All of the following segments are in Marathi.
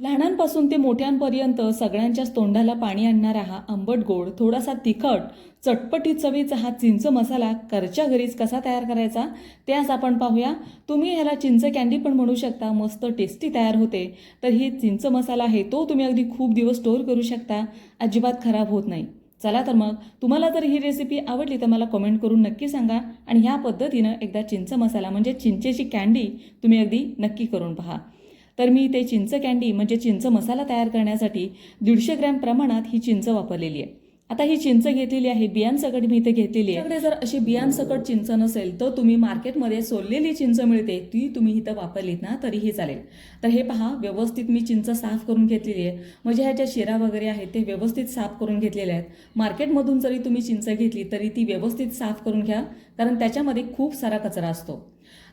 लहानांपासून ते मोठ्यांपर्यंत सगळ्यांच्याच तोंडाला पाणी आणणारा हा आंबट गोड थोडासा तिखट चटपटीत चवीचा हा चिंच मसाला घरच्या घरीच कसा तयार करायचा ते आज आपण पाहूया. तुम्ही ह्याला चिंच कॅन्डी पण म्हणू शकता मस्त टेस्टी तयार होते. तर ही चिंच मसाला आहे तो तुम्ही अगदी खूप दिवस स्टोअर करू शकता. अजिबात खराब होत नाही. चला तर मग तुम्हाला जर ही रेसिपी आवडली तर मला कमेंट करून नक्की सांगा आणि ह्या पद्धतीनं एकदा चिंच मसाला म्हणजे चिंचेची कॅन्डी तुम्ही अगदी नक्की करून पहा. तर मी ते चिंच कॅन्डी म्हणजे चिंच मसाला तयार करण्यासाठी दीडशे ग्रॅम प्रमाणात ही चिंच वापरलेली आहे. आता ही चिंच घेतलेली आहे बियांसकट मी इथे घेतलेली आहे. जर अशी बियांसकट चिंच नसेल तर तुम्ही मार्केटमध्ये सोललेली चिंच मिळते ती तुम्ही इथं वापरलीत ना तरीही चालेल. तर हे पहा व्यवस्थित मी चिंच साफ करून घेतलेली आहे. म्हणजे ह्या ज्या शिरा वगैरे आहेत ते व्यवस्थित साफ करून घेतलेल्या आहेत. मार्केटमधून जरी तुम्ही चिंच घेतली तरी ती व्यवस्थित साफ करून घ्या कारण त्याच्यामध्ये खूप सारा कचरा असतो.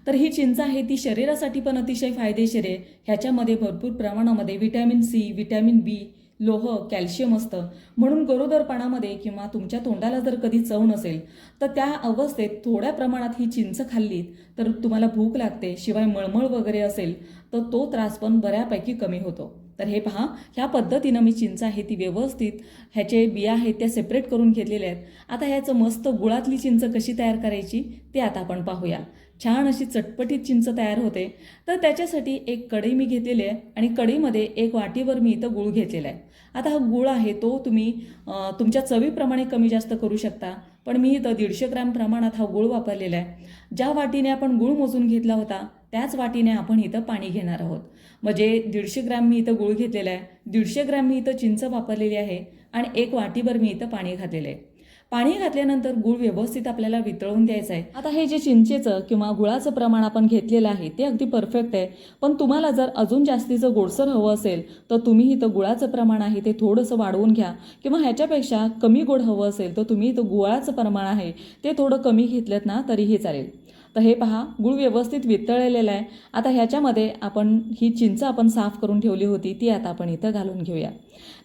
तर ही चिंच आहे ती शरीरासाठी पण अतिशय फायदेशीर आहे. ह्याच्यामध्ये भरपूर प्रमाणामध्ये व्हिटॅमिन सी व्हिटॅमिन बी लोह कॅल्शियम असतं. म्हणून गरोदरपणामध्ये किंवा तुमच्या तोंडाला जर कधी चव नसेल तर त्या अवस्थेत थोड्या प्रमाणात ही चिंच खाल्लीत तर तुम्हाला भूक लागते शिवाय मळमळ वगैरे असेल तर तो त्रास पण बऱ्यापैकी कमी होतो. तर हे पहा ह्या पद्धतीनं मी चिंच आहे ती व्यवस्थित ह्याचे बिया आहेत त्या सेपरेट करून घेतलेल्या आहेत. आता ह्याचं मस्त गुळातली चिंच कशी तयार करायची ते आता आपण पाहूया. छान अशी चटपटीत चिंच तयार होते. तर त्याच्यासाठी एक कढई मी घेतलेली आहे आणि कढईमध्ये एक वाटीवर मी इथं गूळ घेतलेला आहे. आता हा गूळ आहे तो तुम्ही तुमच्या चवीप्रमाणे कमी जास्त करू शकता. पण मी इथं दीडशे ग्रॅम प्रमाणात हा गूळ वापरलेला आहे. ज्या वाटीने आपण गूळ मोजून घेतला होता त्याच वाटीने आपण इथं पाणी घेणार आहोत. म्हणजे दीडशे ग्रॅम मी इथं गूळ घेतलेला आहे. दीडशे ग्रॅम मी इथं चिंच वापरलेली आहे आणि एक वाटीभर मी इथं पाणी घातलेलं आहे. पाणी घातल्यानंतर गुळ व्यवस्थित आपल्याला वितळून द्यायचं आहे. आता हे जे चिंचेचं किंवा गुळाचं प्रमाण आपण घेतलेलं आहे ते अगदी परफेक्ट आहे. पण तुम्हाला जर अजून जास्तीचं गोडसर हवं असेल तर तुम्ही इथं गुळाचं प्रमाण आहे ते थोडंसं वाढवून घ्या. किंवा ह्याच्यापेक्षा कमी गोड हवं असेल तर तुम्ही इथं गुळाचं प्रमाण आहे ते थोडं कमी घेतलं ना तरीही चालेल. तर हे पहा गुळ व्यवस्थित वितळलेलं आहे. आता ह्याच्यामध्ये आपण ही चिंच आपण साफ करून ठेवली होती ती आता आपण इथं घालून घेऊया.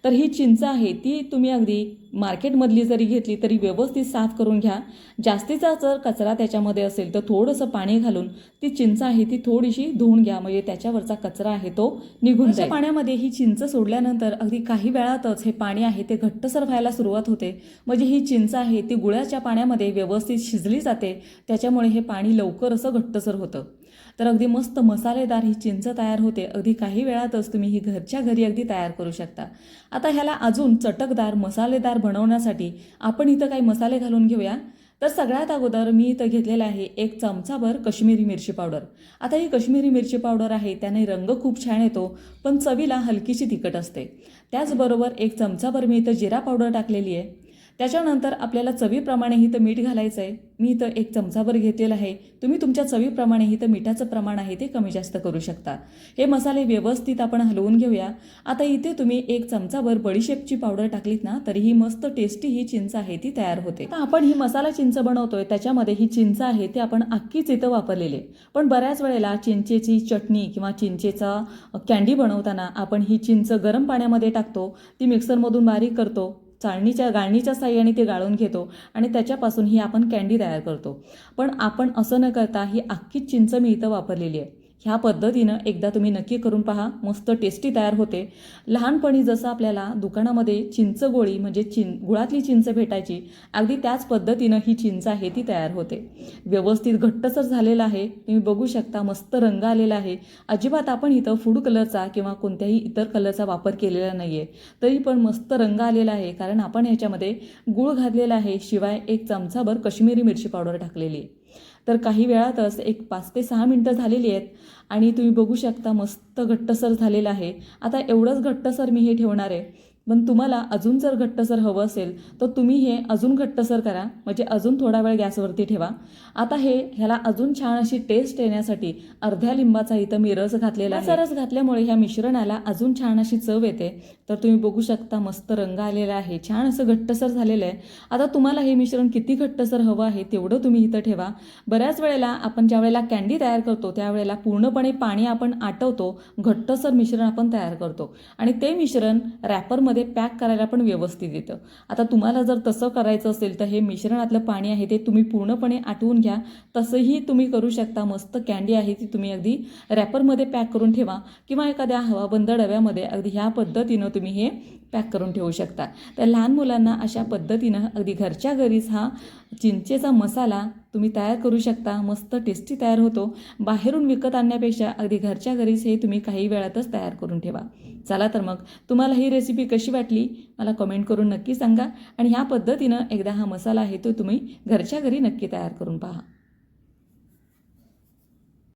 तर ही चिंच आहे ती तुम्ही अगदी मार्केटमधली जरी घेतली तरी व्यवस्थित साफ करून घ्या. जास्तीचा जर कचरा त्याच्यामध्ये असेल तर थोडंसं पाणी घालून ती चिंच आहे ती थोडीशी धुवून घ्या. म्हणजे त्याच्यावरचा कचरा आहे तो निघून जाईल. पाण्यामध्ये ही चिंच सोडल्यानंतर अगदी काही वेळातच हे पाणी आहे ते घट्टसर व्हायला सुरुवात होते. म्हणजे ही चिंच आहे ती गुळाच्या पाण्यामध्ये व्यवस्थित शिजली जाते. त्याच्यामुळे हे पाणी लवकर असं घट्टसर होतं. तर अगदी मस्त मसालेदार ही चिंच तयार होते. अगदी काही वेळातच तुम्ही ही घरच्या घरी अगदी तयार करू शकता. आता ह्याला अजून चटकदार मसालेदार बनवण्यासाठी आपण इथं काही मसाले घालून घेऊया. तर सगळ्यात अगोदर मी इथं घेतलेलं आहे एक चमचाभर कश्मीरी मिरची पावडर. आता ही कश्मीरी मिरची पावडर आहे त्याने रंग खूप छान येतो पण चवीला हलकीशी तिखट असते. त्याचबरोबर एक चमचाभर मी इथं जिरा पावडर टाकलेली आहे. त्याच्यानंतर आपल्याला चवीप्रमाणे इथं मीठ घालायचं आहे मी इथं एक चमचाभर घेतलेलं आहे. तुम्ही तुमच्या चवीप्रमाणे इथं मिठाचं प्रमाण आहे ते कमी जास्त करू शकता. हे मसाले व्यवस्थित आपण हलवून घेऊया. आता इथे तुम्ही एक चमचाभर बडीशेपची पावडर टाकलीत ना तरी ही मस्त टेस्टी ही चिंच आहे ती तयार होते. आता आपण ही मसाला चिंच बनवतोय त्याच्यामध्ये ही चिंच आहे ती आपण अख्खीच इथं वापरलेली पण बऱ्याच वेळेला चिंचेची चटणी किंवा चिंचेचा कॅन्डी बनवताना आपण ही चिंच गरम पाण्यामध्ये टाकतो ती मिक्सरमधून बारीक करतो. चाळणीच्या गाळणीच्या साह्याने ते गाळून घेतो आणि त्याच्यापासून ही आपण कॅन्डी तयार करतो. पण आपण असं न करता ही अख्खी चिंच मी इथं वापरलेली आहे. ह्या पद्धतीनं एकदा तुम्ही नक्की करून पहा. मस्त टेस्टी तयार होते. लहानपणी जसं आपल्याला दुकानामध्ये चिंच गोळी म्हणजे चिं गुळातली चिंच भेटायची अगदी त्याच पद्धतीनं ही चिंच आहे ती तयार होते. व्यवस्थित घट्टसर झालेलं आहे. तुम्ही बघू शकता मस्त रंग आलेला आहे. अजिबात आपण इथं फूड कलरचा किंवा कोणत्याही इतर कलरचा वापर केलेला नाही आहे तरी पण मस्त रंग आलेला आहे कारण आपण ह्याच्यामध्ये गूळ घातलेला आहे शिवाय एक चमचाभर कश्मीरी मिरची पावडर टाकलेली आहे. तर काही वेळातच एक पाच ते सहा मिनटं झालेली आहेत आणि तुम्ही बघू शकता मस्त घट्टसर झालेलं आहे. आता एवढंच घट्टसर मी हे ठेवणार आहे. पण तुम्हाला अजून जर घट्टसर हवं असेल तर तुम्ही हे अजून घट्टसर करा. म्हणजे अजून थोडा वेळ गॅसवरती ठेवा. आता हे ह्याला अजून छान अशी टेस्ट येण्यासाठी अर्ध्या लिंबाचा इथं मी रस घातलेला असा रस घातल्यामुळे ह्या मिश्रणाला अजून छान अशी चव येते. तर तुम्ही बघू शकता मस्त रंग आलेला आहे. छान असं घट्टसर झालेलं आहे. आता तुम्हाला हे मिश्रण किती घट्टसर हवं आहे तेवढं तुम्ही इथं ठेवा. बऱ्याच वेळेला आपण ज्या वेळेला कॅन्डी तयार करतो त्यावेळेला पूर्णपणे पाणी आपण आटवतो. घट्टसर मिश्रण आपण तयार करतो. आणि ते मिश्रण रॅपरमध्ये रॅपरमध्ये पॅक करायला पण व्यवस्थित येतं. आता तुम्हाला जर तसं करायचं असेल तर हे मिश्रणातलं पाणी आहे ते तुम्ही पूर्णपणे आटवून घ्या. तसंही तुम्ही करू शकता. मस्त कॅन्डी आहे ती तुम्ही अगदी रॅपरमध्ये पॅक करून ठेवा किंवा एखाद्या हवाबंद डब्यामध्ये अगदी ह्या पद्धतीनं तुम्ही हे पॅक करून ठेवू शकता. तर लहान मुलांना अशा पद्धतीनं अगदी घरच्या घरीच हा चिंचेचा मसाला तुम्ही तयार करू शकता. मस्त टेस्टी तयार होतो. बाहेरून विकत आणण्यापेक्षा अगदी घरच्या घरीच हे तुम्ही काही वेळातच तयार करून ठेवा. चला तर मग. तुम्हाला ही रेसिपी कशी वाटली? मला कमेंट करून नक्की सांगा. आणि ह्या पद्धतीनं एकदा हा मसाला आहे तो तुम्ही घरच्या घरी नक्की तयार करून पहा.